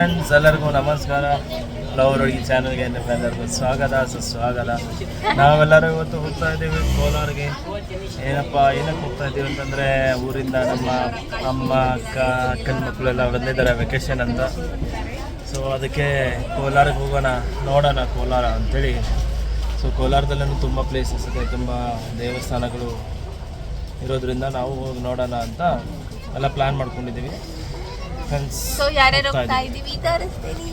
Friends ಎಲ್ಲರಿಗೂ ನಮಸ್ಕಾರ. Lover ಹುಡುಗಿ ಚಾನಲ್ಗೆ ನಿಮ್ಮೆಲ್ಲರಿಗೂ ಸ್ವಾಗತ, ಸುಸ್ವಾಗತ. ನಾವೆಲ್ಲರೂ ಇವತ್ತು ಹೋಗ್ತಾ ಇದ್ದೀವಿ ಕೋಲಾರ್ಗೆ. ಏನಪ್ಪ, ಏನಕ್ಕೆ ಹೋಗ್ತಾ ಇದ್ದೀವಿ ಅಂತಂದರೆ, ಊರಿಂದ ನಮ್ಮ ಅಮ್ಮ, ಅಕ್ಕ, ಅಕ್ಕನ ಮಕ್ಕಳೆಲ್ಲ ಬಂದಿದ್ದಾರೆ ವೆಕೇಷನ್ ಅಂತ. ಸೊ ಅದಕ್ಕೆ ಕೋಲಾರಕ್ಕೆ ಹೋಗೋಣ, ನೋಡೋಣ ಕೋಲಾರ ಅಂಥೇಳಿ ಸೊ ಕೋಲಾರದಲ್ಲೂ ತುಂಬ ಪ್ಲೇಸಸ್ ಇದೆ, ತುಂಬ ದೇವಸ್ಥಾನಗಳು ಇರೋದ್ರಿಂದ ನಾವು ಹೋಗಿ ನೋಡೋಣ ಅಂತ ಎಲ್ಲ ಪ್ಲ್ಯಾನ್ ಮಾಡ್ಕೊಂಡಿದ್ದೀವಿ. ಫ್ರೆಂಡ್ಸ್ ಸೊ ಯಾರ್ಯಾರು ಹೋಗ್ತಾ ಇದೀವಿ ತೋರಿಸ್ತೀನಿ.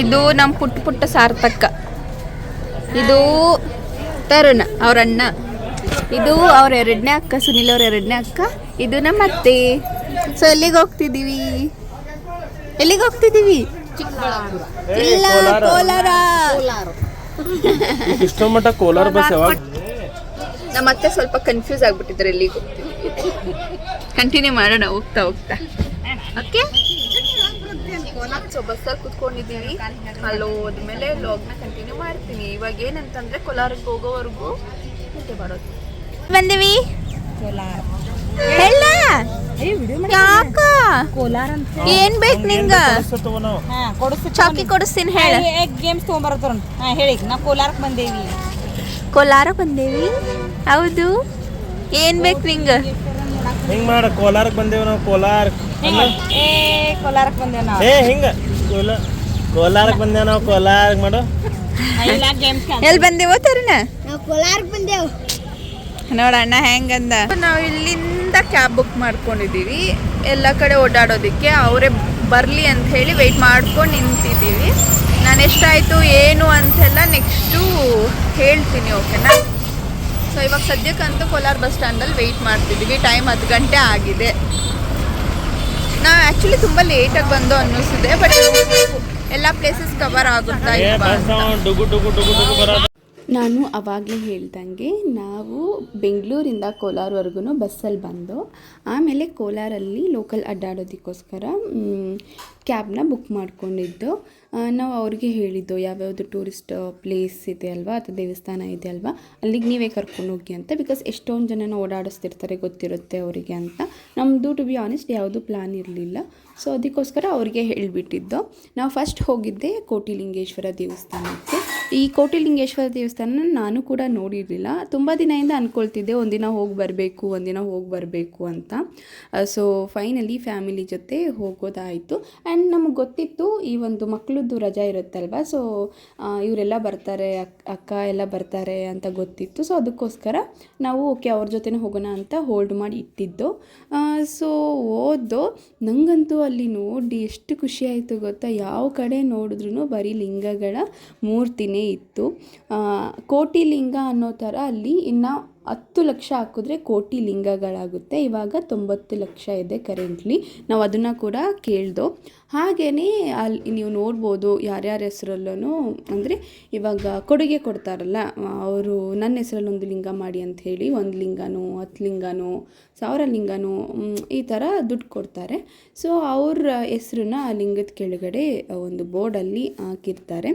ಇದು ನಮ್ಮ ಪುಟ್ಟ ಪುಟ್ಟ ಸಾರ್ಥಕ ಇದು ತರುಣ ಅವ್ರ ಅಣ್ಣ ಇದು ಅವ್ರ ಎರಡನೇ ಅಕ್ಕ ಸುನಿಲ್ ಅವ್ರ ಎರಡನೇ ಅಕ್ಕ. ಇದು ನಮ್ಮ ಅತ್ತೆ. ಸೊ ಎಲ್ಲಿಗೆ ಹೋಗ್ತಿದ್ದೀವಿ? ಎಲ್ಲಿಗೆ ಹೋಗ್ತಿದ್ದೀವಿ? ಇಲ್ಲ ಕೋಲಾರ. ಇಷ್ಟೋ ಮಟ್ಟ ಕೋಲಾರ ಬಸ್ ಯಾವಾಗ? ನಮ್ಮ ಅತ್ತೆ ಸ್ವಲ್ಪ ಕನ್ಫ್ಯೂಸ್ ಆಗ್ಬಿಟ್ಟಿದ್ದಾರೆ ಎಲ್ಲಿಗೆ ಹೋಗ್ತೀವಿ ಕಂಟಿನ್ಯೂ ಮಾಡೋಣ ಹೋಗ್ತಾ ಹೋಗ್ತಾ. ಓಕೆ ಸೊ ಬಸ್ಸಲ್ಲಿ ಕುತ್ಕೊಂಡಿದ್ದೀವಿ ಅಲ್ಲಿ ಹೋದ್ಮೇಲೆ ಲಾಗ್ನ ಕಂಟಿನ್ಯೂ ಮಾಡ್ತೀನಿ. ಇವಾಗ ಏನಂತಂದ್ರೆ ಕೋಲಾರಕ್ಕೆ ಹೋಗೋವರೆಗೂ ಮತ್ತೆ ಬರೋದು. ಬಂದಿವಿ. ಹೇಳ ಯಾಕ? ಕೋಲಾರ ಅಂತ ಏನ್ ಬೇಕು ನಿಂಗ? ಚಾಕಿ ಕೊಡಿಸ್ತೀನಿ ಹೇಳ. ಗೇಮ್ಸ್ ತೊಗೊಂಬರತ್ರ ಹಾ ಹೇಳಿ. ನಾವು ಕೋಲಾರಕ್ಕೆ ಬಂದೇವಿ. ಕೋಲಾರ ಬಂದೇವಿ. ಹೌದು. ಏನ್ ಬೇಕು ನಿಂಗ? ಹಿಂಗ್ ಮಾಡ ಕೋಲಾರಕ್ ಬಂದೇವು ನಾವು ಕೋಲಾರ ಏ ಕೋಲಾರಕ್ಕೆ ಬಂದೇವ್ ನಾವು. ಏ ಹಿಂಗ? ಕೋಲ ಕೋಲಾರಕ್ಕೆ ಬಂದೇವು ನಾವು ಕೋಲಾರಕ್ಕೆ ಮಾಡು. ಎಲ್ಲಿ ಬಂದೇವೋ ತರುಣ? ಕೋಲಾರಕ್ಕೆ ಬಂದೇವು. ನೋಡಣ್ಣ ಹೆಂಗಂದ? ನಾವು ಇಲ್ಲಿಂದ ಕ್ಯಾಬ್ ಬುಕ್ ಮಾಡ್ಕೊಂಡಿದ್ದೀವಿ. ಎಲ್ಲ ಕಡೆ ಓಡಾಡೋದಕ್ಕೆ ಅವರೇ ಬರಲಿ ಅಂತ ಹೇಳಿ ವೆಯ್ಟ್ ಮಾಡ್ಕೊಂಡು ನಿಂತಿದ್ದೀವಿ. ನಾನು ಎಷ್ಟಾಯಿತು ಏನು ಅಂತೆಲ್ಲ ನೆಕ್ಸ್ಟು ಹೇಳ್ತೀನಿ ಓಕೆನಾ ಸೊ ಇವಾಗ ಸದ್ಯಕ್ಕಂತೂ ಕೋಲಾರ ಬಸ್ ಸ್ಟ್ಯಾಂಡಲ್ಲಿ ವೆಯ್ಟ್ ಮಾಡ್ತಿದ್ದೀವಿ. ಟೈಮ್ ಹತ್ತು ಗಂಟೆ ಆಗಿದೆ. ನಾವು ಆ್ಯಕ್ಚುಲಿ ತುಂಬ ಲೇಟಾಗಿ ಬಂದು ಅನ್ನಿಸಿದೆ ಬಟ್ ಎಲ್ಲ ಪ್ಲೇಸಸ್ ಕವರ್ ಆಗುತ್ತಾ ನಾನು ಆವಾಗಲೇ ಹೇಳ್ದಂಗೆ ನಾವು ಬೆಂಗಳೂರಿಂದ ಕೋಲಾರವರೆಗೂ ಬಸ್ಸಲ್ಲಿ ಬಂದು ಆಮೇಲೆ ಕೋಲಾರಲ್ಲಿ ಲೋಕಲ್ ಅಡ್ಡಾಡೋದಕ್ಕೋಸ್ಕರ ಕ್ಯಾಬ್ನ ಬುಕ್ ಮಾಡ್ಕೊಂಡಿದ್ದು. ನಾವು ಅವ್ರಿಗೆ ಹೇಳಿದ್ದು ಯಾವ್ಯಾವುದು ಟೂರಿಸ್ಟ್ ಪ್ಲೇಸ್ ಇದೆ ಅಲ್ವಾ, ಅಥವಾ ದೇವಸ್ಥಾನ ಇದೆ ಅಲ್ವಾ, ಅಲ್ಲಿಗೆ ನೀವೇ ಕರ್ಕೊಂಡು ಹೋಗಿ ಅಂತ ಬಿಕಾಸ್ ಎಷ್ಟೊಂದು ಜನನ ಓಡಾಡಿಸ್ತಿರ್ತಾರೆ ಗೊತ್ತಿರುತ್ತೆ ಅವರಿಗೆ ಅಂತ. ನಮ್ಮದು ಟು ಬಿ ಆನೆಸ್ಟ್ ಯಾವುದೂ ಪ್ಲ್ಯಾನ್ ಇರಲಿಲ್ಲ. ಸೊ ಅದಕ್ಕೋಸ್ಕರ ಅವರಿಗೆ ಹೇಳಿಬಿಟ್ಟಿದ್ದು. ನಾವು ಫಸ್ಟ್ ಹೋಗಿದ್ದೆ ಕೋಟಿಲಿಂಗೇಶ್ವರ ದೇವಸ್ಥಾನಕ್ಕೆ. ಈ ಕೋಟಿಲಿಂಗೇಶ್ವರ ದೇವಸ್ಥಾನ ನಾನು ಕೂಡ ನೋಡಿರಲಿಲ್ಲ. ತುಂಬ ದಿನದಿಂದ ಅಂದ್ಕೊಳ್ತಿದ್ದೆ ಒಂದಿನ ಹೋಗಿ ಬರಬೇಕು, ಒಂದಿನ ಹೋಗಿ ಬರಬೇಕು ಅಂತ. ಸೊ ಫೈನಲಿ ಫ್ಯಾಮಿಲಿ ಜೊತೆ ಹೋಗೋದಾಯಿತು. ಆ್ಯಂಡ್ ನಮಗೆ ಗೊತ್ತಿತ್ತು, ಈ ಒಂದು ಮಕ್ಕಳದ್ದು ರಜಾ ಇರುತ್ತಲ್ವ? ಸೊ ಇವರೆಲ್ಲ ಬರ್ತಾರೆ, ಅಕ್, ಅಕ್ಕ ಎಲ್ಲ ಬರ್ತಾರೆ ಅಂತ ಗೊತ್ತಿತ್ತು. ಸೊ ಅದಕ್ಕೋಸ್ಕರ ನಾವು, ಓಕೆ, ಅವ್ರ ಜೊತೆನೇ ಹೋಗೋಣ ಅಂತ ಹೋಲ್ಡ್ ಮಾಡಿ ಇಟ್ಟಿದ್ದು. ಸೊ ಓದೋ. ನನಗಂತೂ ಅಲ್ಲಿ ನೋಡಿ ಎಷ್ಟು ಖುಷಿ ಆಯಿತು ಗೊತ್ತಾ? ಯಾವ ಕಡೆ ನೋಡಿದ್ರೂ ಬರೀ ಲಿಂಗಗಳ ಮೂರ್ತಿನೇ ಇತ್ತು. ಕೋಟಿ ಲಿಂಗ ಅನ್ನೋ ಥರ ಅಲ್ಲಿ ಇನ್ನು ಹತ್ತು ಲಕ್ಷ ಹಾಕಿದ್ರೆ ಕೋಟಿ ಲಿಂಗಗಳಾಗುತ್ತೆ ಇವಾಗ ತೊಂಬತ್ತು ಲಕ್ಷ ಇದೆ ಕರೆಂಟ್ಲಿ ನಾವು ಅದನ್ನು ಕೂಡ ಕೇಳ್ದೋ. ಹಾಗೆಯೇ ಅಲ್ಲಿ ನೀವು ನೋಡ್ಬೋದು ಯಾರ್ಯಾರ ಹೆಸರಲ್ಲೂ ಅಂದರೆ ಇವಾಗ ಕೊಡುಗೆ ಕೊಡ್ತಾರಲ್ಲ, ಅವರು ನನ್ನ ಹೆಸರಲ್ಲಿ ಒಂದು ಲಿಂಗ ಮಾಡಿ ಅಂತ ಹೇಳಿ, ಒಂದು ಲಿಂಗನೋ, ಹತ್ತು ಲಿಂಗನೋ, ಸಾವಿರ ಲಿಂಗನೂ ಈ ಥರ ದುಡ್ಡು ಕೊಡ್ತಾರೆ. ಸೊ ಅವ್ರ ಹೆಸ್ರನ್ನ ಆ ಲಿಂಗದ ಕೆಳಗಡೆ ಒಂದು ಬೋರ್ಡಲ್ಲಿ ಹಾಕಿರ್ತಾರೆ.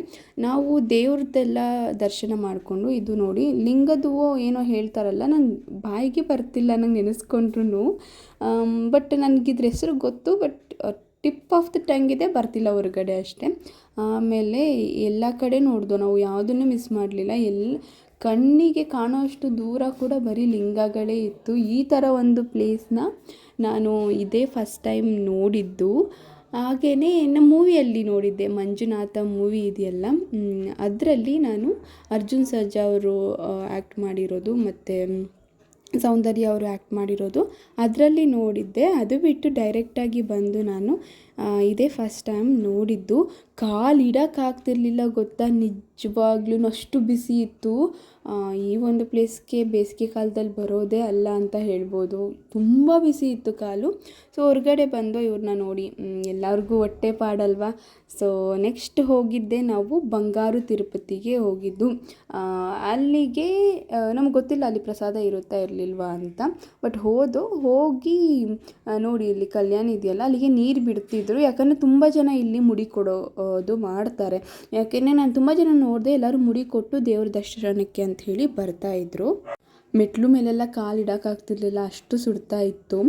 ನಾವು ದೇವ್ರದ್ದೆಲ್ಲ ದರ್ಶನ ಮಾಡಿಕೊಂಡು ಇದು ನೋಡಿ, ಲಿಂಗದ್ದು ಏನೋ ಹೇಳ್ತಾರಲ್ಲ ನಂಗೆ ಬಾಯಿಗೆ ಬರ್ತಿಲ್ಲ, ನಂಗೆ ನೆನೆಸ್ಕೊಂಡ್ರು ಬಟ್ ನನಗಿದ್ರ ಹೆಸರು ಗೊತ್ತು but tip of the tongue ಇದೆ, ಬರ್ತಿಲ್ಲ ಹೊರಗಡೆ ಅಷ್ಟೇ. ಆಮೇಲೆ ಎಲ್ಲ ಕಡೆ ನೋಡ್ದೋ, ನಾವು ಯಾವುದನ್ನು ಮಿಸ್ ಮಾಡಲಿಲ್ಲ. ಎಲ್ಲ ಕಣ್ಣಿಗೆ ಕಾಣೋಷ್ಟು ದೂರ ಕೂಡ ಬರೀ ಲಿಂಗಗಳೇ ಇತ್ತು. ಈ ಥರ ಒಂದು ಪ್ಲೇಸ್ನ ನಾನು ಇದೇ ಫಸ್ಟ್ ಟೈಮ್ ನೋಡಿದ್ದು. ಹಾಗೆಯೇ ನಮ್ಮ ಮೂವಿಯಲ್ಲಿ ನೋಡಿದ್ದೆ, ಮಂಜುನಾಥ ಮೂವಿ ಇದೆಯಲ್ಲ. ಅದರಲ್ಲಿ ನಾನು ಅರ್ಜುನ್ ಸರ್ಜಾ ಅವರು ಆ್ಯಕ್ಟ್ ಮಾಡಿರೋದು. ಮತ್ತು ಸೌಂದರ್ಯ ಅವರು ಆ್ಯಕ್ಟ್ ಮಾಡಿರೋದು. ಅದರಲ್ಲಿ ನೋಡಿದ್ದೆ ಅದು ಬಿಟ್ಟು ಡೈರೆಕ್ಟಾಗಿ ಬಂದು ನಾನು ಇದೇ ಫಸ್ಟ್ ಟೈಮ್ ನೋಡಿದ್ದು. ಕಾಲು ಇಡೋಕ್ಕಾಗ್ತಿರ್ಲಿಲ್ಲ ಗೊತ್ತಾ? ನಿಜವಾಗ್ಲೂ ಅಷ್ಟು ಬಿಸಿ ಇತ್ತು. ಈ ಒಂದು ಪ್ಲೇಸ್ಗೆ ಬೇಸಿಗೆ ಕಾಲದಲ್ಲಿ ಬರೋದೇ ಅಲ್ಲ ಅಂತ ಹೇಳ್ಬೋದು. ತುಂಬ ಬಿಸಿ ಇತ್ತು ಕಾಲು. ಸೊ ಹೊರಗಡೆ ಬಂದು ಇವ್ರನ್ನ ನೋಡಿ. ಎಲ್ಲರಿಗೂ ಹೊಟ್ಟೆ ಪಾಡಲ್ವಾ? ಸೊ ನೆಕ್ಸ್ಟ್ ಹೋಗಿದ್ದೆ ನಾವು ಬಂಗಾರು ತಿರುಪತಿಗೆ ಹೋಗಿದ್ದು. ಅಲ್ಲಿಗೆ ನಮ್ಗೆ ಗೊತ್ತಿಲ್ಲ ಅಲ್ಲಿ ಪ್ರಸಾದ ಇರುತ್ತಾ ಇರಲಿಲ್ವಾ ಅಂತ. ಬಟ್ ಹೋದು, ಹೋಗಿ ನೋಡಿ, ಇಲ್ಲಿ ಕಲ್ಯಾಣ ಇದೆಯಲ್ಲ, ಅಲ್ಲಿಗೆ ನೀರು ಬಿಡ್ತಿದ್ರು ಯಾಕಂದರೆ ತುಂಬ ಜನ ಇಲ್ಲಿ ಮುಡಿ ಕೊಡೋದು ಮಾಡ್ತಾರೆ. ಯಾಕೆಂದರೆ ನಾನು ತುಂಬ ಜನ ನೋಡಿದೆ ಎಲ್ಲರೂ ಮುಡಿ ಕೊಟ್ಟು ದೇವ್ರ ದರ್ಶನಕ್ಕೆ ಅಂತ ಹೇಳಿ ಬರ್ತಾ ಇದ್ರು. ಮೆಟ್ಲು ಮೇಲೆಲ್ಲ ಕಾಲು ಇಡೋಕ್ಕಾಗ್ತಿರ್ಲಿಲ್ಲ ಅಷ್ಟು ಸುಡ್ತಾ ಇತ್ತು.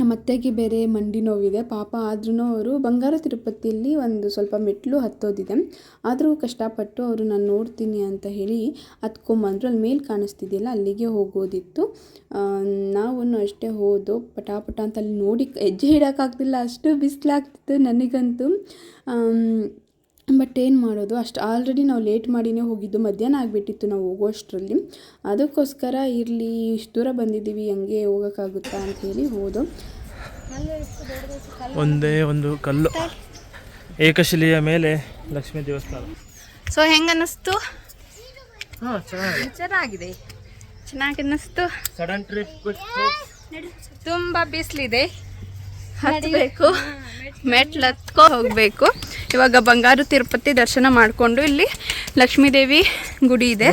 ನಮ್ಮ ಅತ್ತೆಗೆ ಬೇರೆ ಮಂಡಿ ನೋವಿದೆ. ಪಾಪ ಆದ್ರೂ ಅವರು ಬಂಗಾರ ತಿರುಪತಿಯಲ್ಲಿ ಒಂದು ಸ್ವಲ್ಪ ಮೆಟ್ಲು ಹತ್ತೋದಿದೆ. ಆದರೂ ಕಷ್ಟಪಟ್ಟು ಅವರು, ನಾನು ನೋಡ್ತೀನಿ ಅಂತ ಹೇಳಿ ಹತ್ಕೊಂಬಂದರು. ಅಲ್ಲಿ ಮೇಲೆ ಕಾಣಿಸ್ತಿದೆಯಲ್ಲ, ಅಲ್ಲಿಗೆ ಹೋಗೋದಿತ್ತು. ನಾವು ಅಷ್ಟೇ ಹೋದೋ ಪಟಾಪಟ ಅಂತ ಅಲ್ಲಿ ನೋಡಿ ಹೆಜ್ಜೆ ಇಡೋಕ್ಕಾಗ್ತಿಲ್ಲ ಅಷ್ಟು ಬಿಸಿಲಾಗ್ತಿತ್ತು ನನಗಂತೂ. ಬಟ್ ಏನು ಮಾಡೋದು ಅಷ್ಟು ಆಲ್ರೆಡಿ ನಾವು ಲೇಟ್ ಮಾಡಿನೇ ಹೋಗಿದ್ದು ಮಧ್ಯಾಹ್ನ ಆಗಿಬಿಟ್ಟಿತ್ತು ನಾವು ಹೋಗೋಷ್ಟರಲ್ಲಿ. ಅದಕ್ಕೋಸ್ಕರ ಇರಲಿ ಇಷ್ಟು ದೂರ ಬಂದಿದ್ದೀವಿ ಹಂಗೆ ಹೋಗೋಕ್ಕಾಗುತ್ತಾ ಅಂತ ಹೇಳಿ ಹೋದೋ. ಒಂದೇ ಒಂದು ಕಲ್ಲು. ಏಕಶಿಲೆಯ ಮೇಲೆ ಲಕ್ಷ್ಮೀ ದೇವಸ್ಥಾನ. ಸೊ ಹೆಂಗೆ ಅನ್ನಿಸ್ತು ಹಾಂ ಚೆನ್ನಾಗಿದೆ. ಚೆನ್ನಾಗಿದೆ. ಚೆನ್ನಾಗಿ ಅನ್ನಿಸ್ತು ಸಡನ್ ಟ್ರಿಪ್ ತುಂಬ ಬಿಸಿಲಿದೆ. ಹತ್ತಬೇಕು ಮೆಟ್ಲು. ಹತ್ಕೊ ಹೋಗಬೇಕು. ಇವಾಗ ಬಂಗಾರು ತಿರುಪತಿ ದರ್ಶನ ಮಾಡಿಕೊಂಡು ಇಲ್ಲಿ ಲಕ್ಷ್ಮೀದೇವಿ ಗುಡಿ ಇದೆ.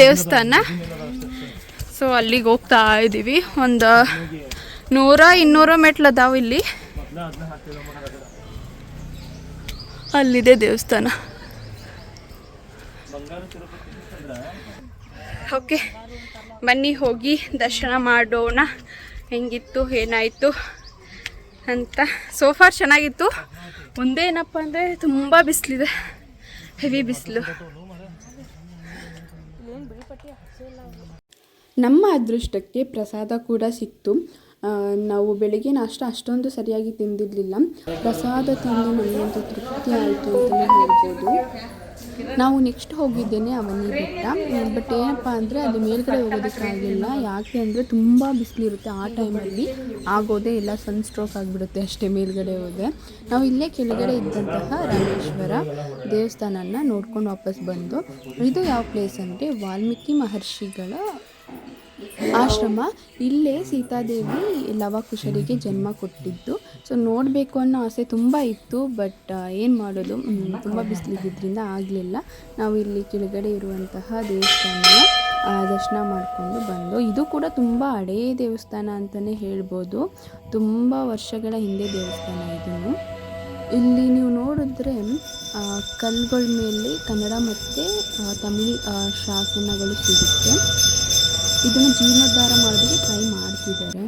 ದೇವಸ್ಥಾನ. ಸೊ ಅಲ್ಲಿಗೆ ಹೋಗ್ತಾ ಇದ್ದೀವಿ ಒಂದು ನೂರ ಇನ್ನೂರ ಮೆಟ್ಲು ಅದಾವೆ ಇಲ್ಲಿ. ಅಲ್ಲಿದೆ ದೇವಸ್ಥಾನ. ಓಕೆ ಬನ್ನಿ ಹೋಗಿ ದರ್ಶನ ಮಾಡೋಣ. ಹೆಂಗಿತ್ತು ಏನಾಯಿತು? ಅಂತ. ಸೋಫಾರ್ ಚೆನ್ನಾಗಿತ್ತು. ಒಂದೇನಪ್ಪ ಅಂದರೆ ತುಂಬ ಬಿಸಿಲಿದೆ. ಹೆವಿ ಬಿಸಿಲು. ನಮ್ಮ ಅದೃಷ್ಟಕ್ಕೆ ಪ್ರಸಾದ ಕೂಡ ಸಿಕ್ತು. ನಾವು ಬೆಳಿಗ್ಗೆ ನಾಷ್ಟ ಅಷ್ಟೊಂದು ಸರಿಯಾಗಿ ತಿಂದಿರಲಿಲ್ಲ. ಪ್ರಸಾದ ತಂದು ನಮಗಂತೂ ತೃಪ್ತಿ ಆಯಿತು ಅಂತಲೇ ಹೇಳ್ಬೋದು. ನಾವು ನೆಕ್ಸ್ಟ್ ಹೋಗಿದ್ದೇನೆ ಅವನಿ ಬೆಟ್ಟ. ಬಟ್ ಏನಪ್ಪ ಅಂದರೆ ಅದು ಮೇಲ್ಗಡೆ ಹೋಗೋದಕ್ಕಾಗಲಿಲ್ಲ ಯಾಕೆ ಅಂದರೆ ತುಂಬ ಬಿಸಿಲಿರುತ್ತೆ ಆ ಟೈಮಲ್ಲಿ ಆಗೋದೇ ಇಲ್ಲ ಸನ್ ಸ್ಟ್ರೋಕ್ ಆಗಿಬಿಡುತ್ತೆ ಅಷ್ಟೇ ಮೇಲ್ಗಡೆ ಹೋದೆ ನಾವು ಇಲ್ಲೇ ಕೆಳಗಡೆ ಇದ್ದಂತಹ ರಾಮೇಶ್ವರ ದೇವಸ್ಥಾನನ ನೋಡ್ಕೊಂಡು ವಾಪಸ್ ಬಂದು, ಇದು ಯಾವ ಪ್ಲೇಸ್ ಅಂದರೆ ವಾಲ್ಮೀಕಿ ಮಹರ್ಷಿಗಳ ಆಶ್ರಮ. ಇಲ್ಲೇ ಸೀತಾದೇವಿ ಲವಕುಶರಿಗೆ ಜನ್ಮ ಕೊಟ್ಟಿದ್ದು. ಸೊ ನೋಡಬೇಕು ಅನ್ನೋ ಆಸೆ ತುಂಬ ಇತ್ತು ಬಟ್ ಏನು ಮಾಡೋದು? ತುಂಬ ಬಿಸಿಲಿದ್ದರಿಂದ ಆಗಲಿಲ್ಲ. ನಾವು ಇಲ್ಲಿ ಕೆಳಗಡೆ ಇರುವಂತಹ ದೇವಸ್ಥಾನ ದರ್ಶನ ಮಾಡಿಕೊಂಡು ಬಂದು, ಇದು ಕೂಡ ತುಂಬ ಹಳೇ ದೇವಸ್ಥಾನ ಅಂತಲೇ ಹೇಳ್ಬೋದು. ತುಂಬ ವರ್ಷಗಳ ಹಿಂದೆ ದೇವಸ್ಥಾನ ಇದನ್ನು ಇಲ್ಲಿ ನೀವು ನೋಡಿದ್ರೆ ಕಲ್ಲುಗಳ ಮೇಲೆ ಕನ್ನಡ ಮತ್ತು ತಮಿಳ್ ಶಾಸನಗಳು ಸಿಗುತ್ತೆ. ಇದನ್ನು ಜೀರ್ಣೋದ್ಧಾರ ಮಾಡೋದಕ್ಕೆ ಟ್ರೈ ಮಾಡ್ತಿದ್ದಾರೆ.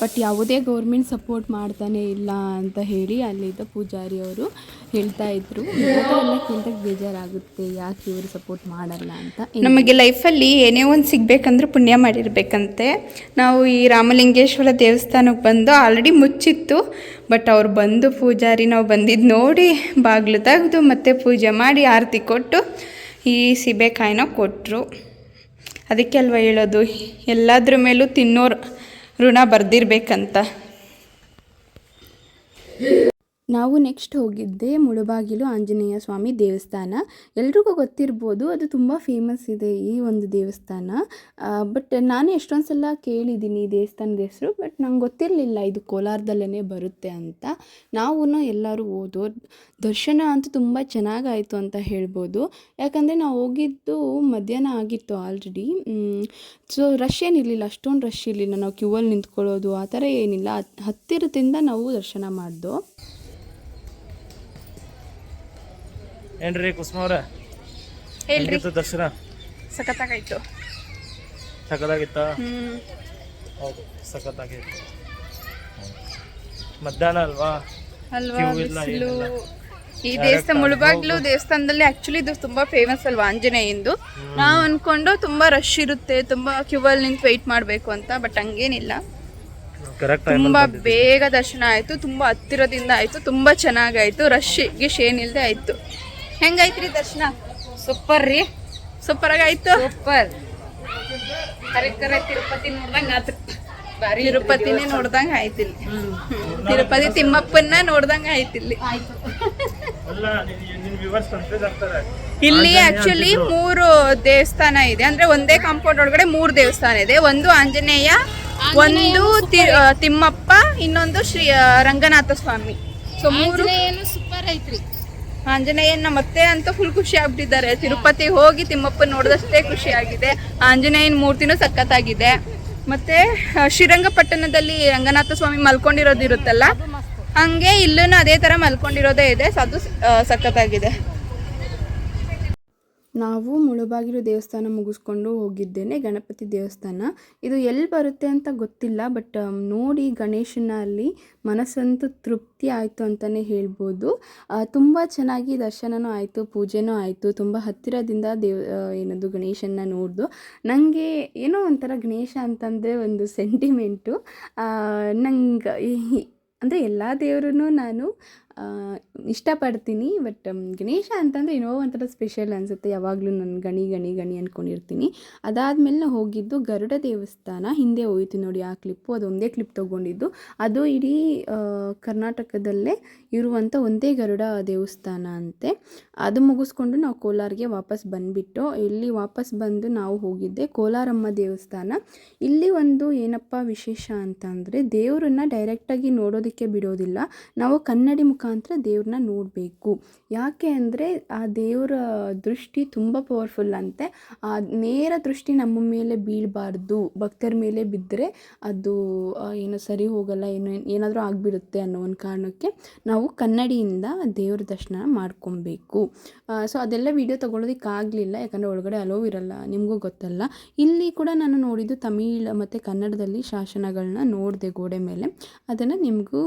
ಬಟ್ ಯಾವುದೇ ಗೌರ್ಮೆಂಟ್ ಸಪೋರ್ಟ್ ಮಾಡ್ತಾನೆ ಇಲ್ಲ ಅಂತ ಹೇಳಿ ಅಲ್ಲಿದ್ದ ಪೂಜಾರಿ ಅವರು ಹೇಳ್ತಾ ಇದ್ರು. ಎಲ್ಲ ಬೇಜಾರಾಗುತ್ತೆ, ಯಾಕೆ ಇವರು ಸಪೋರ್ಟ್ ಮಾಡಲ್ಲ ಅಂತ. ನಮಗೆ ಲೈಫಲ್ಲಿ ಏನೇ ಒಂದು ಸಿಗಬೇಕಂದ್ರೆ ಪುಣ್ಯ ಮಾಡಿರ್ಬೇಕಂತೆ. ನಾವು ಈ ರಾಮಲಿಂಗೇಶ್ವರ ದೇವಸ್ಥಾನಕ್ಕೆ ಬಂದು ಆಲ್ರೆಡಿ ಮುಚ್ಚಿತ್ತು. ಬಟ್ ಅವ್ರು ಬಂದು ಪೂಜಾರಿ ನಾವು ಬಂದಿದ್ದು ನೋಡಿ ಬಾಗಿಲು ತೆಗೆದು ಮತ್ತೆ ಪೂಜೆ ಮಾಡಿ ಆರತಿ ಕೊಟ್ಟು ಈ ಸೀಬೆಕಾಯಿನ ಕೊಟ್ಟರು ಅದಕ್ಕೆ ಅಲ್ವಾ ಹೇಳೋದು? ಎಲ್ಲದ್ರ ಮೇಲೂ ತಿನ್ನೋರು ಋಣ ಬರ್ದಿರ್ಬೇಕಂತ. ನಾವು ನೆಕ್ಸ್ಟ್ ಹೋಗಿದ್ದೆ ಮುಳುಬಾಗಿಲು ಆಂಜನೇಯ ಸ್ವಾಮಿ ದೇವಸ್ಥಾನ. ಎಲ್ರಿಗೂ ಗೊತ್ತಿರ್ಬೋದು, ಅದು ತುಂಬ ಫೇಮಸ್ ಇದೆ ಈ ಒಂದು ದೇವಸ್ಥಾನ. ಬಟ್ ನಾನು ಎಷ್ಟೊಂದು ಸಲ ಕೇಳಿದ್ದೀನಿ ಈ ದೇವಸ್ಥಾನದ ಹೆಸರು ಬಟ್ ನಂಗೆ ಗೊತ್ತಿರಲಿಲ್ಲ ಇದು ಕೋಲಾರದಲ್ಲೇ ಬರುತ್ತೆ ಅಂತ. ನಾವೂ ಎಲ್ಲರೂ ಹೋದೋ, ದರ್ಶನ ಅಂತೂ ತುಂಬ ಚೆನ್ನಾಗಾಯಿತು ಅಂತ ಹೇಳ್ಬೋದು. ಯಾಕಂದರೆ ನಾವು ಹೋಗಿದ್ದು ಮಧ್ಯಾಹ್ನ ಆಗಿತ್ತು ಆಲ್ರೆಡಿ ಸೊ ರಶ್ ಏನಿರಲಿಲ್ಲ, ಅಷ್ಟೊಂದು ರಶ್ ಇರಲಿಲ್ಲ. ನಾವು ಕ್ಯೂವಲ್ಲಿ ನಿಂತ್ಕೊಳ್ಳೋದು, ಆ ಥರ ಏನಿಲ್ಲ. ಹತ್ತಿರದಿಂದ ನಾವು ದರ್ಶನ ಮಾಡ್ದೋ. ಏನ್ರಿ ಕುಸುಮ ಅವ್ರ? ಹೇಳ್ರಿ. ದರ್ಶನ? ಸಖತ್ತಾಗಾಯ್ತು. ಸಖತ್ತಾಗಿತ್ತ? ಹೌದು ಸಖತ್ತಾಗಿತ್ತು. ಮಧ್ಯಾಹ್ನ ಅಲ್ವಾ? ಅಲ್ವಾ Queue ಇಲ್ಲ, ಬಿಸಿಲು. ಏನಿಲ್ಲ. ಈ ದೇವಸ್ಥಾನ ಮುಳುಬಾಗ್ಲು ದೇವಸ್ಥಾನದಲ್ಲಿ ಆಕ್ಚುಲಿ ಇದು ತುಂಬಾ ಫೇಮಸ್ ಅಲ್ವಾ ಆಂಜನೇಯಂದು? ನಾವು ಅನ್ಕೊಂಡು ತುಂಬಾ ರಶ್ ಇರುತ್ತೆ ತುಂಬಾ ಕ್ಯೂ ಅಲ್ಲಿ ನಿಂತು ವೆಯ್ಟ್ ಮಾಡ್ಬೇಕು ಅಂತ ಬಟ್ ಹಂಗೇನಿಲ್ಲ. ಕರೆಕ್ಟ್ ತುಂಬಾ ಬೇಗ ದರ್ಶನ ಆಯ್ತು ತುಂಬಾ ಹತ್ತಿರದಿಂದ ಆಯ್ತು ತುಂಬಾ ಚೆನ್ನಾಗಾಯ್ತು ರಶ್ ಗಿಶ್ ಏನಿಲ್ದೆ ಆಯ್ತು. ಹೆಂಗಾಯ್ತ್ರಿ ದರ್ಶನ? ಸೂಪರ್ ರೀ. ಸೂಪರ್ ಆಗಾಯ್ತು ಸೂಪರ್ ಕರೆ ಕರೆ ತಿರುಪತಿ ನೋಡ್ದಂಗ ಆತು. ಬಾರಿ ತಿರುಪತಿನೇ ನೋಡ್ದಂಗ ಆಯ್ತಿಲ್ಲಿ ತಿರುಪತಿ ತಿಮ್ಮಪ್ಪನ್ನ ನೋಡ್ದಂಗ ಆಯ್ತಿಲ್ಲಿ ಇಲ್ಲಿ. ಆಕ್ಚುಲಿ ಮೂರು ದೇವಸ್ಥಾನ ಇದೆ. ಅಂದ್ರೆ ಒಂದೇ ಕಾಂಪೌಂಡ್ ಒಳಗಡೆ ಮೂರು ದೇವಸ್ಥಾನ ಇದೆ. ಒಂದು ಆಂಜನೇಯ ಒಂದು ತಿ- ತಿಮ್ಮಪ್ಪ ಇನ್ನೊಂದು ಶ್ರೀ ರಂಗನಾಥ ಸ್ವಾಮಿ. ಸೊ ಮೂರು ಸೂಪರ್ ಐತ್ರಿ. ಆಂಜನೇಯನ ಮತ್ತೆ ಅಂತ ಫುಲ್ ಖುಷಿ ಆಗ್ಬಿಟ್ಟಿದ್ದಾರೆ. ತಿರುಪತಿ ಹೋಗಿ ತಿಮ್ಮಪ್ಪ ನೋಡಿದಷ್ಟೇ ಖುಷಿ ಆಗಿದೆ. ಆಂಜನೇಯನ ಮೂರ್ತಿನೂ ಸಖತ್ತಾಗಿದೆ. ಮತ್ತೆ ಶ್ರೀರಂಗಪಟ್ಟಣದಲ್ಲಿ ರಂಗನಾಥ ಸ್ವಾಮಿ ಮಲ್ಕೊಂಡಿರೋದು ಇರುತ್ತಲ್ಲ, ಹಂಗೆ ಇಲ್ಲೂ ಅದೇ ತರ ಮಲ್ಕೊಂಡಿರೋದೇ ಇದೆ. ಅದು ಸಖತ್ತಾಗಿದೆ. ನಾವು ಮುಳುಬಾಗಿಲು ದೇವಸ್ಥಾನ ಮುಗಿಸ್ಕೊಂಡು ಹೋಗಿದ್ದೇನೆ, ಗಣಪತಿ ದೇವಸ್ಥಾನ. ಇದು ಎಲ್ಲಿ ಬರುತ್ತೆ ಅಂತ ಗೊತ್ತಿಲ್ಲ, ಬಟ್ ನೋಡಿ ಗಣೇಶನ ಅಲ್ಲಿ ಮನಸ್ಸಂತೂ ತೃಪ್ತಿ ಆಯಿತು ಅಂತಲೇ ಹೇಳ್ಬೋದು. ತುಂಬ ಚೆನ್ನಾಗಿ ದರ್ಶನವೂ ಆಯಿತು, ಪೂಜೆನೂ ಆಯಿತು. ತುಂಬ ಹತ್ತಿರದಿಂದ ದೇವ್ ಏನದು ಗಣೇಶನ ನೋಡ್ದು. ನನಗೆ ಏನೋ ಒಂಥರ ಗಣೇಶ ಅಂತಂದರೆ ಒಂದು ಸೆಂಟಿಮೆಂಟು. ನಂಗೆ ಅಂದರೆ ಎಲ್ಲ ದೇವರನ್ನು ನಾನು ಇಷ್ಟಪಡ್ತೀನಿ ಬಟ್ ಗಣೇಶ ಅಂತಂದರೆ ಏನೋ ಒಂಥರ ಸ್ಪೆಷಲ್ ಅನಿಸುತ್ತೆ. ಯಾವಾಗಲೂ ನಾನು ಗಣಿ ಗಣಿ ಗಣಿ ಅಂದ್ಕೊಂಡಿರ್ತೀನಿ ಅದಾದಮೇಲೆ ನಾವು ಹೋಗಿದ್ದು ಗರುಡ ದೇವಸ್ಥಾನ. ಹಿಂದೆ ಹೋಯ್ತು ನೋಡಿ ಆ ಕ್ಲಿಪ್ಪು ಅದು ಒಂದೇ ಕ್ಲಿಪ್ ತೊಗೊಂಡಿದ್ದು. ಅದು ಇಡೀ ಕರ್ನಾಟಕದಲ್ಲೇ ಇರುವಂಥ ಒಂದೇ ಗರುಡ ದೇವಸ್ಥಾನ ಅಂತೆ. ಅದು ಮುಗಿಸ್ಕೊಂಡು ನಾವು ಕೋಲಾರಿಗೆ ವಾಪಸ್ ಬಂದುಬಿಟ್ಟು, ಇಲ್ಲಿ ವಾಪಸ್ ಬಂದು ನಾವು ಹೋಗಿದ್ದೆ ಕೋಲಾರಮ್ಮ ದೇವಸ್ಥಾನ. ಇಲ್ಲಿ ಒಂದು ಏನಪ್ಪ ವಿಶೇಷ ಅಂತಂದರೆ ದೇವರನ್ನ ಡೈರೆಕ್ಟಾಗಿ ನೋಡೋದಕ್ಕೆ ಬಿಡೋದಿಲ್ಲ. ನಾವು ಕನ್ನಡಿ ಮುಖಾಂತರ ದೇವ್ರನ್ನ ನೋಡಬೇಕು. ಯಾಕೆ ಅಂದರೆ ಆ ದೇವರ ದೃಷ್ಟಿ ತುಂಬ ಪವರ್ಫುಲ್ ಅಂತೆ. ಆ ನೇರ ದೃಷ್ಟಿ ನಮ್ಮ ಮೇಲೆ ಬೀಳಬಾರ್ದು. ಭಕ್ತರ ಮೇಲೆ ಬಿದ್ದರೆ ಅದು ಏನು ಸರಿ ಹೋಗಲ್ಲ, ಏನು, ಏನಾದರೂ ಆಗಿಬಿಡುತ್ತೆ ಅನ್ನೋ ಒಂದು ಕಾರಣಕ್ಕೆ ನಾವು ಕನ್ನಡಿಯಿಂದ ದೇವ್ರ ದರ್ಶನ ಮಾಡ್ಕೊಬೇಕು. ಸೊ ಅದೆಲ್ಲ ವಿಡಿಯೋ ತೊಗೊಳೋದಕ್ಕೆ ಆಗಲಿಲ್ಲ ಯಾಕಂದರೆ ಒಳಗಡೆ ಅಲೋ ಇರಲ್ಲ, ನಿಮಗೂ ಗೊತ್ತಲ್ಲ. ಇಲ್ಲಿ ಕೂಡ ನಾನು ನೋಡಿದ್ದು ತಮಿಳು ಮತ್ತು ಕನ್ನಡದಲ್ಲಿ ಶಾಸನಗಳನ್ನ ನೋಡಿದೆ ಗೋಡೆ ಮೇಲೆ. ಅದನ್ನು ನಿಮಗೂ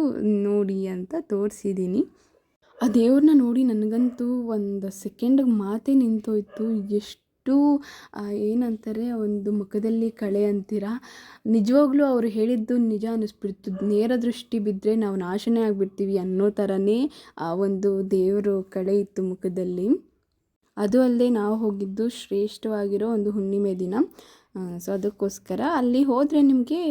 ನೋಡಿ ಅಂತ ತೋರಿಸಿದ್ದೀನಿ ಆ ದೇವ್ರನ್ನ ನೋಡಿ ನನಗಂತೂ ಒಂದು ಸೆಕೆಂಡಿಗೆ ಮಾತೇ ನಿಂತೋಯ್ತು. ಎಷ್ಟು ಏನಂತಾರೆ, ಒಂದು ಮುಖದಲ್ಲಿ ಕಳೆ ಅಂತೀರಾ? ನಿಜವಾಗ್ಲೂ ಅವರು ಹೇಳಿದ್ದು ನಿಜ ಅನ್ನಿಸ್ಬಿಡ್ತು ನೇರ ದೃಷ್ಟಿ ಬಿದ್ದರೆ ನಾವು ನಾಶನೇ ಆಗಿಬಿಡ್ತೀವಿ ಅನ್ನೋ ಥರನೇ ಆ ಒಂದು ದೇವರು ಕಳೆ ಇತ್ತು ಮುಖದಲ್ಲಿ. ಅದು ಅಲ್ಲದೆ ನಾವು ಹೋಗಿದ್ದು ಶ್ರೇಷ್ಠವಾಗಿರೋ ಒಂದು ಹುಣ್ಣಿಮೆ ದಿನ. ಸೊ ಅದಕ್ಕೋಸ್ಕರ ಅಲ್ಲಿ ಹೋದರೆ ನಿಮಗೆ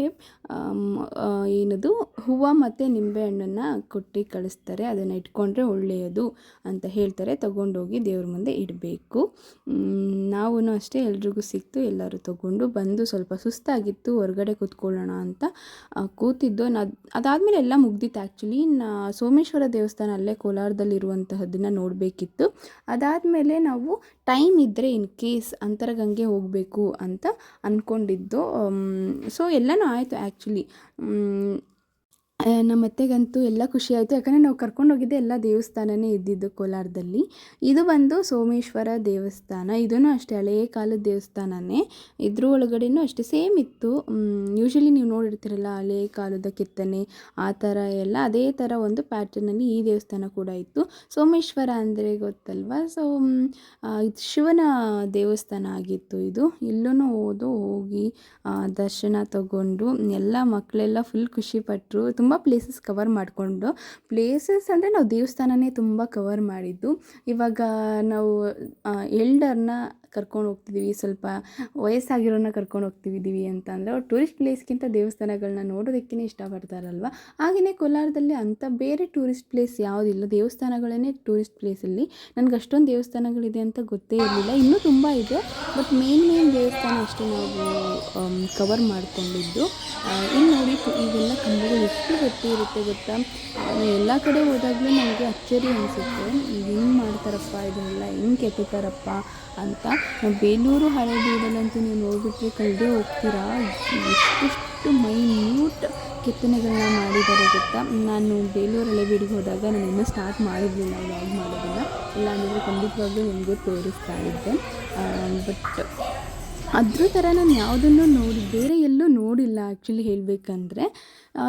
ಏನದು, ಹೂವು ಮತ್ತು ನಿಂಬೆಹಣ್ಣನ್ನು ಕೊಟ್ಟು ಕಳಿಸ್ತಾರೆ. ಅದನ್ನು ಇಟ್ಕೊಂಡ್ರೆ ಒಳ್ಳೆಯದು ಅಂತ ಹೇಳ್ತಾರೆ. ತಗೊಂಡೋಗಿ ದೇವ್ರ ಮುಂದೆ ಇಡಬೇಕು. ನಾವೂ ಅಷ್ಟೇ ಎಲ್ರಿಗೂ ಸಿಕ್ತು, ಎಲ್ಲರೂ ತಗೊಂಡು ಬಂದು ಸ್ವಲ್ಪ ಸುಸ್ತಾಗಿತ್ತು, ಹೊರಗಡೆ ಕೂತ್ಕೊಳ್ಳೋಣ ಅಂತ ಕೂತಿದ್ದು. ಅದು ಅದಾದಮೇಲೆ ಎಲ್ಲ ಮುಗ್ದಿತ್ತು ಆ್ಯಕ್ಚುಲಿ ಸೋಮೇಶ್ವರ ದೇವಸ್ಥಾನ ಅಲ್ಲೇ ಕೋಲಾರದಲ್ಲಿರುವಂತಹದ್ದನ್ನು ನೋಡಬೇಕಿತ್ತು. ಅದಾದಮೇಲೆ ನಾವು ಟೈಮ್ ಇದ್ದರೆ ಇನ್ ಕೇಸ್ ಅಂತರಗಂಗೆ ಹೋಗಬೇಕು ಅಂತ ಅಂದ್ಕೊಂಡಿದ್ದು ಸೊ ಎಲ್ಲನೂ ಆಯಿತು ಆ್ಯಕ್ಚುಲಿ ನಮ್ಮ ಅತ್ತೆಗಂತೂ ಎಲ್ಲ ಖುಷಿಯಾಯಿತು ಯಾಕಂದರೆ ನಾವು ಕರ್ಕೊಂಡು ಹೋಗಿದ್ದೆ ಎಲ್ಲ ದೇವಸ್ಥಾನವೇ ಇದ್ದಿದ್ದು ಕೋಲಾರದಲ್ಲಿ. ಇದು ಬಂದು ಸೋಮೇಶ್ವರ ದೇವಸ್ಥಾನ. ಇದೂ ಅಷ್ಟೇ ಹಳೆಯ ಕಾಲದ ದೇವಸ್ಥಾನನೇ. ಇದ್ರ ಒಳಗಡೆನೂ ಅಷ್ಟೇ, ಸೇಮ್ ಇತ್ತು. ಯೂಶ್ವಲಿ ನೀವು ನೋಡಿರ್ತೀರಲ್ಲ ಹಳೆಯ ಕಾಲದ ಕೆತ್ತನೆ, ಆ ಥರ ಎಲ್ಲ ಅದೇ ಥರ ಒಂದು ಪ್ಯಾಟರ್ನಲ್ಲಿ ಈ ದೇವಸ್ಥಾನ ಕೂಡ ಇತ್ತು. ಸೋಮೇಶ್ವರ ಅಂದರೆ ಗೊತ್ತಲ್ವಾ? ಸೊ ಇದು ಶಿವನ ದೇವಸ್ಥಾನ ಆಗಿತ್ತು ಇದು. ಇಲ್ಲೂ ಹೋದು ಹೋಗಿ ದರ್ಶನ ತಗೊಂಡು ಎಲ್ಲ ಮಕ್ಕಳೆಲ್ಲ ಫುಲ್ ಖುಷಿಪಟ್ಟರು ತುಂಬ ಪ್ಲೇಸಸ್ ಕವರ್ ಮಾಡಿಕೊಂಡು ಪ್ಲೇಸಸ್ ಅಂದರೆ ನಾವು ದೇವಸ್ಥಾನನೇ ತುಂಬ ಕವರ್ ಮಾಡಿದ್ದು. ಇವಾಗ ನಾವು ಎಲ್ಡರ್ನ ಕರ್ಕೊಂಡು ಹೋಗ್ತಿದ್ದೀವಿ ಸ್ವಲ್ಪ ವಯಸ್ಸಾಗಿರೋನ ಕರ್ಕೊಂಡು ಹೋಗ್ತಿದ್ದೀವಿ ಅಂತ ಅಂದರೆ ಅವ್ರು ಟೂರಿಸ್ಟ್ ಪ್ಲೇಸ್ಗಿಂತ ದೇವಸ್ಥಾನಗಳನ್ನ ನೋಡೋದಕ್ಕೇ ಇಷ್ಟಪಡ್ತಾರಲ್ವ? ಹಾಗೆಯೇ ಕೋಲಾರದಲ್ಲಿ ಅಂಥ ಬೇರೆ ಟೂರಿಸ್ಟ್ ಪ್ಲೇಸ್ ಯಾವುದಿಲ್ಲ ದೇವಸ್ಥಾನಗಳೇ ಟೂರಿಸ್ಟ್ ಪ್ಲೇಸಲ್ಲಿ ನನಗೆ ಅಷ್ಟೊಂದು ದೇವಸ್ಥಾನಗಳಿದೆ ಅಂತ ಗೊತ್ತೇ ಇರಲಿಲ್ಲ. ಇನ್ನೂ ತುಂಬ ಇದೆ. ಬಟ್ ಮೇನ್ ಮೇನ್ ದೇವಸ್ಥಾನ ಅಷ್ಟು ನಾವು ಕವರ್ ಮಾಡಿಕೊಂಡಿದ್ದು. ಇನ್ನು ನೋಡಿ ಈಗೆಲ್ಲ ಕಂಬಗಳು ಎಷ್ಟು ಗಟ್ಟಿ ಇರುತ್ತೆ ಗೊತ್ತಾ? ಎಲ್ಲ ಕಡೆ ಹೋದಾಗಲೂ ನನಗೆ ಅಚ್ಚರಿ ಅನಿಸುತ್ತೆ. ಹೆಂಗೆ ಮಾಡ್ತಾರಪ್ಪ, ಇದನ್ನೆಲ್ಲ ಹೆಂಗೆ ಕೆತ್ತಾರಪ್ಪ ಅಂತ. ಬೇಲೂರು ಹಳೆಬೀಡಲ್ಲಂತೂ ನೀವು ನೋಡಿಬಿಟ್ರೆ ಕಳೆದೇ ಹೋಗ್ತೀರಾ? ಎಷ್ಟೆಷ್ಟು ಮೈನ್ಯೂಟ್ ಕೆತ್ತನೆಗಳನ್ನ ಮಾಡಿದ್ದಾರೆ ಗೊತ್ತಾ? ನಾನು ಬೇಲೂರು ಹಳೆಬೀಡಿಗೆ ಹೋದಾಗ ನಾನು ಇನ್ನೂ ಸ್ಟಾರ್ಟ್ ಮಾಡಿರಲಿಲ್ಲ ವ್ಲಾಗ್ ಮಾಡೋದನ್ನು. ಇಲ್ಲ ಅಂದರೆ ಖಂಡಿತವಾಗ್ಲೂ ನಿಮಗೂ ತೋರಿಸ್ತಾ ಇದ್ದೆ. ಬಟ್ ಅದ್ರ ಥರ ನಾನು ಯಾವುದನ್ನು ನೋಡಿ, ಬೇರೆ ಎಲ್ಲೂ ನೋಡಿಲ್ಲ ಆ್ಯಕ್ಚುಲಿ ಹೇಳಬೇಕಂದ್ರೆ.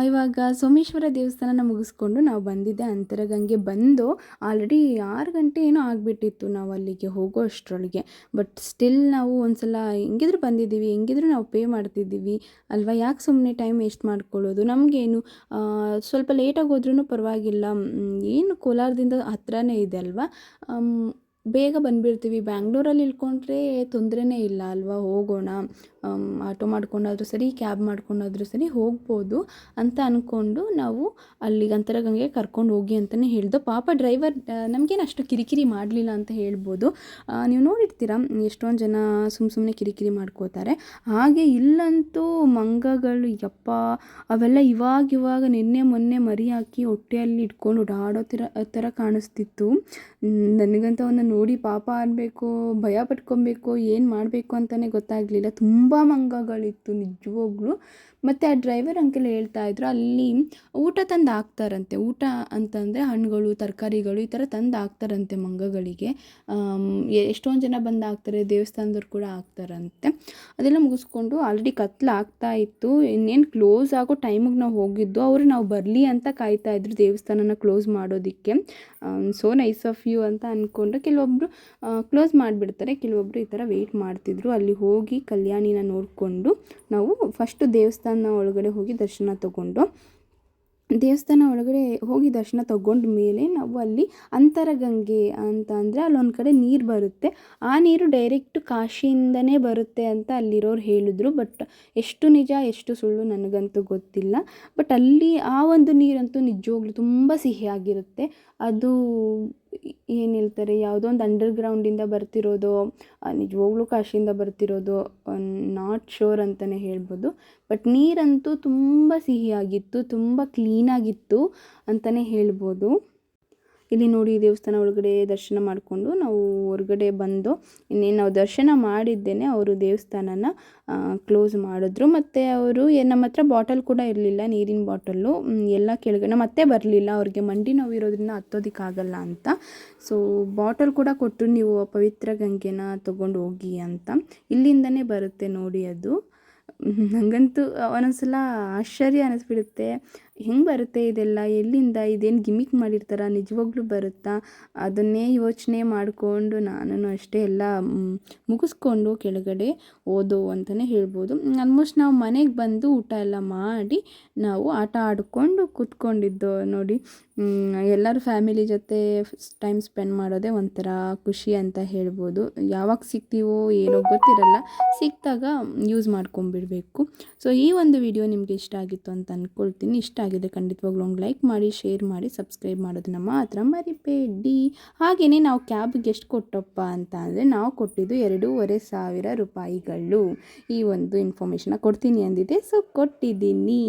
ಇವಾಗ ಸೋಮೇಶ್ವರ ದೇವಸ್ಥಾನನ ಮುಗಿಸ್ಕೊಂಡು ನಾವು ಬಂದಿದ್ದೆ ಅಂತರಗಂಗೆ ಬಂದು ಆಲ್ರೆಡಿ ಆರು ಗಂಟೆ ಏನೋ ಆಗಿಬಿಟ್ಟಿತ್ತು ನಾವು ಅಲ್ಲಿಗೆ ಹೋಗೋ ಅಷ್ಟರೊಳಗೆ. ಬಟ್ ಸ್ಟಿಲ್ ನಾವು ಒಂದ್ಸಲ ಹೆಂಗಿದ್ರು ಬಂದಿದ್ದೀವಿ, ಹೆಂಗಿದ್ರು ನಾವು ಪೇ ಮಾಡ್ತಿದ್ದೀವಿ. ಅಲ್ವಾ? ಯಾಕೆ ಸುಮ್ಮನೆ ಟೈಮ್ ವೇಸ್ಟ್ ಮಾಡ್ಕೊಳ್ಳೋದು? ನಮಗೇನು ಸ್ವಲ್ಪ ಲೇಟಾಗಿ ಹೋದ್ರೂ ಪರವಾಗಿಲ್ಲ. ಏನು ಕೋಲಾರದಿಂದ ಹತ್ರನೇ ಇದೆ ಅಲ್ವಾ? ಬೇಗ ಬಂದುಬಿಡ್ತೀವಿ. ಬ್ಯಾಂಗ್ಳೂರಲ್ಲಿ ಇಳ್ಕೊಂಡ್ರೆ ತೊಂದರೆನೇ ಇಲ್ಲ ಅಲ್ವಾ? ಹೋಗೋಣ. ಆಟೋ ಮಾಡ್ಕೊಂಡಾದರೂ ಸರಿ, ಕ್ಯಾಬ್ ಮಾಡ್ಕೊಂಡಾದರೂ ಸರಿ ಹೋಗ್ಬೋದು ಅಂತ ಅಂದ್ಕೊಂಡು ನಾವು ಅಲ್ಲಿಗೆ ಅಂತರಗಂಗೆ ಕರ್ಕೊಂಡು ಹೋಗಿ ಅಂತಲೇ ಹೇಳಿದ್ದು ಪಾಪ ಡ್ರೈವರ್ ನಮಗೇನು ಅಷ್ಟು ಕಿರಿಕಿರಿ ಮಾಡಲಿಲ್ಲ ಅಂತ ಹೇಳ್ಬೋದು. ನೀವು ನೋಡಿರ್ತೀರ, ಎಷ್ಟೊಂದು ಜನ ಸುಮ್ಮ ಸುಮ್ಮನೆ ಕಿರಿಕಿರಿ ಮಾಡ್ಕೋತಾರೆ. ಹಾಗೆ ಇಲ್ಲಂತೂ ಮಂಗಗಳು, ಯಪ್ಪ, ಅವೆಲ್ಲ ಇವಾಗ ಇವಾಗ ನಿನ್ನೆ ಮೊನ್ನೆ ಮರಿ ಹಾಕಿ ಹೊಟ್ಟೆಯಲ್ಲಿ ಇಟ್ಕೊಂಡು ಓಡಾಡೋ ಥರ ಥರ ಕಾಣಿಸ್ತಿತ್ತು. ನನಗಂತ ಅವನ್ನ ನೋಡಿ ಪಾಪ ಅನ್ಬೇಕು, ಭಯ ಪಟ್ಕೊಬೇಕು, ಏನು ಮಾಡಬೇಕು ಅಂತಲೇ ಗೊತ್ತಾಗಲಿಲ್ಲ. ತುಂಬ ಮಂಗಗಳಿತ್ತು ನಿಜವಾಗ್ಲೂ. ಮತ್ತು ಆ ಡ್ರೈವರ್ ಅಂಕಲ್ ಹೇಳ್ತಾ ಇದ್ರು, ಅಲ್ಲಿ ಊಟ ತಂದು ಹಾಕ್ತಾರಂತೆ. ಊಟ ಅಂತಂದರೆ ಹಣ್ಣುಗಳು, ತರಕಾರಿಗಳು ಈ ಥರ ತಂದು ಹಾಕ್ತಾರಂತೆ ಮಂಗಗಳಿಗೆ. ಎಷ್ಟೊಂದು ಜನ ಬಂದು ಹಾಕ್ತಾರೆ, ದೇವಸ್ಥಾನದವ್ರು ಕೂಡ ಹಾಕ್ತಾರಂತೆ. ಅದೆಲ್ಲ ಮುಗಿಸ್ಕೊಂಡು ಆಲ್ರೆಡಿ ಕತ್ಲು ಆಗ್ತಾ ಇತ್ತು. ಇನ್ನೇನು ಕ್ಲೋಸ್ ಆಗೋ ಟೈಮಿಗೆ ನಾವು ಹೋಗಿದ್ದು, ಅವರು ನಾವು ಬರಲಿ ಅಂತ ಕಾಯ್ತಾ ಇದ್ರು ದೇವಸ್ಥಾನನ ಕ್ಲೋಸ್ ಮಾಡೋದಕ್ಕೆ. ಸೋ ನೈಸ್ ಆಫ್ ಯು ಅಂತ ಅಂದ್ಕೊಂಡು ಕೆಲವೊಬ್ಬರು ಕ್ಲೋಸ್ ಮಾಡಿಬಿಡ್ತಾರೆ. ಕೆಲವೊಬ್ಬರು ಈ ಥರ ವೆಯ್ಟ್ ಮಾಡ್ತಿದ್ರು. ಅಲ್ಲಿ ಹೋಗಿ ಕಲ್ಯಾಣಿನ ನೋಡಿಕೊಂಡು ನಾವು ಫಸ್ಟು ದೇವಸ್ಥಾನ ಒಳಗಡೆ ಹೋಗಿ ದರ್ಶನ ತಗೊಂಡು, ದೇವಸ್ಥಾನ ಒಳಗಡೆ ಹೋಗಿ ದರ್ಶನ ತಗೊಂಡ ಮೇಲೆ ನಾವು ಅಲ್ಲಿ ಅಂತರಗಂಗೆ ಅಂತ ಅಂದರೆ ಅಲ್ಲೊಂದು ಕಡೆ ನೀರು ಬರುತ್ತೆ. ಆ ನೀರು ಡೈರೆಕ್ಟ್ ಕಾಶಿಯಿಂದನೇ ಬರುತ್ತೆ ಅಂತ ಅಲ್ಲಿರೋರು ಹೇಳಿದ್ರು. ಬಟ್ ಎಷ್ಟು ನಿಜ, ಎಷ್ಟು ಸುಳ್ಳು ನನಗಂತೂ ಗೊತ್ತಿಲ್ಲ. ಬಟ್ ಅಲ್ಲಿ ಆ ಒಂದು ನೀರಂತೂ ನಿಜವಾಗ್ಲೂ ತುಂಬ ಸಿಹಿಯಾಗಿರುತ್ತೆ. ಅದು ಏನು ಹೇಳ್ತಾರೆ ಯಾವುದೋ ಒಂದು ಅಂಡರ್ಗ್ರೌಂಡಿಂದ ಬರ್ತಿರೋದು ನಿಜವಾಗ್ಲೂ ಕಾಶಿಯಿಂದ ಬರ್ತಿರೋದು ನಾಟ್ ಶೋರ್ ಅಂತಲೇ ಹೇಳ್ಬೋದು. ಬಟ್ ನೀರಂತೂ ತುಂಬ ಸಿಹಿಯಾಗಿತ್ತು, ತುಂಬ ಕ್ಲೀನಾಗಿತ್ತು ಅಂತಲೇ ಹೇಳ್ಬೋದು. ಇಲ್ಲಿ ನೋಡಿ ದೇವಸ್ಥಾನ ಒಳಗಡೆ ದರ್ಶನ ಮಾಡಿಕೊಂಡು ನಾವು ಹೊರಗಡೆ ಬಂದು ಇನ್ನೇನು ನಾವು ದರ್ಶನ ಮಾಡಿದ್ದೇನೆ, ಅವರು ದೇವಸ್ಥಾನನ ಕ್ಲೋಸ್ ಮಾಡಿದ್ರು. ಮತ್ತು ಅವರು ನಮ್ಮ ಹತ್ರ ಬಾಟಲ್ ಕೂಡ ಇರಲಿಲ್ಲ, ನೀರಿನ ಬಾಟಲ್ಲು ಎಲ್ಲ ಕೆಳಗಡೆ ನಮ್ಮ ಅತ್ತೆ ಬರಲಿಲ್ಲ, ಅವ್ರಿಗೆ ಮಂಡಿ ನೋವಿರೋದ್ರಿಂದ ಹತ್ತೋದಕ್ಕಾಗಲ್ಲ ಅಂತ. ಸೊ ಬಾಟಲ್ ಕೂಡ ಕೊಟ್ಟರು ನೀವು ಪವಿತ್ರ ಗಂಗೆನ ತೊಗೊಂಡು ಹೋಗಿ ಅಂತ. ಇಲ್ಲಿಂದನೇ ಬರುತ್ತೆ ನೋಡಿ ಅದು. ನನಗಂತೂ ಒಂದೊಂದ್ಸಲ ಆಶ್ಚರ್ಯ ಅನ್ನಿಸ್ಬಿಡುತ್ತೆ ಹೆಂಗೆ ಬರುತ್ತೆ ಇದೆಲ್ಲ? ಎಲ್ಲಿಂದ ಇದೇನು ಗಿಮಿಕ್ ಮಾಡಿರ್ತಾರ? ನಿಜವಾಗ್ಲೂ ಬರುತ್ತಾ? ಅದನ್ನೇ ಯೋಚನೆ ಮಾಡಿಕೊಂಡು ನಾನು ಅಷ್ಟೇ ಎಲ್ಲ ಮುಗಿಸ್ಕೊಂಡು ಕೆಳಗಡೆ ಓದೋ ಅಂತಲೇ ಹೇಳ್ಬೋದು. ಆಲ್ಮೋಸ್ಟ್ ನಾವು ಮನೆಗೆ ಬಂದು ಊಟ ಎಲ್ಲ ಮಾಡಿ ನಾವು ಆಟ ಆಡಿಕೊಂಡು ಕೂತ್ಕೊಂಡಿದ್ದು ನೋಡಿ. ಎಲ್ಲರೂ ಫ್ಯಾಮಿಲಿ ಜೊತೆ ಟೈಮ್ ಸ್ಪೆಂಡ್ ಮಾಡೋದೇ ಒಂಥರ ಖುಷಿ ಅಂತ ಹೇಳ್ಬೋದು. ಯಾವಾಗ ಸಿಗ್ತೀವೋ ಏನೋ ಗೊತ್ತಿರಲ್ಲ ಸಿಕ್ಕಿದಾಗ ಯೂಸ್ ಮಾಡ್ಕೊಂಬಿಡಬೇಕು. ಸೊ, ಈ ಒಂದು ವಿಡಿಯೋ ನಿಮಗೆ ಇಷ್ಟ ಆಗಿತ್ತು ಅಂತ ಅಂದ್ಕೊಳ್ತೀನಿ ಇಷ್ಟ ಆಗಿದೆ. ಖಂಡಿತವಾಗ್ಲೂ ಒಂದು ಲೈಕ್ ಮಾಡಿ ಶೇರ್ ಮಾಡಿ ಸಬ್ಸ್ಕ್ರೈಬ್ ಮಾಡೋದನ್ನ ಮಾತ್ರ ಮರಿಬೇಡಿ. ಹಾಗೆಯೇ ನಾವು ಕ್ಯಾಬ್ಗೆ ಎಷ್ಟು ಕೊಟ್ಟಪ್ಪ ಅಂತ ಅಂದರೆ ನಾವು ಕೊಟ್ಟಿದ್ದು ಎರಡೂವರೆ ಸಾವಿರ ರೂಪಾಯಿಗಳು. ಈ ಒಂದು ಇನ್ಫಾರ್ಮೇಷನ್ನ ಕೊಡ್ತೀನಿ ಅಂದಿದೆ ಸೊ ಕೊಟ್ಟಿದ್ದೀನಿ.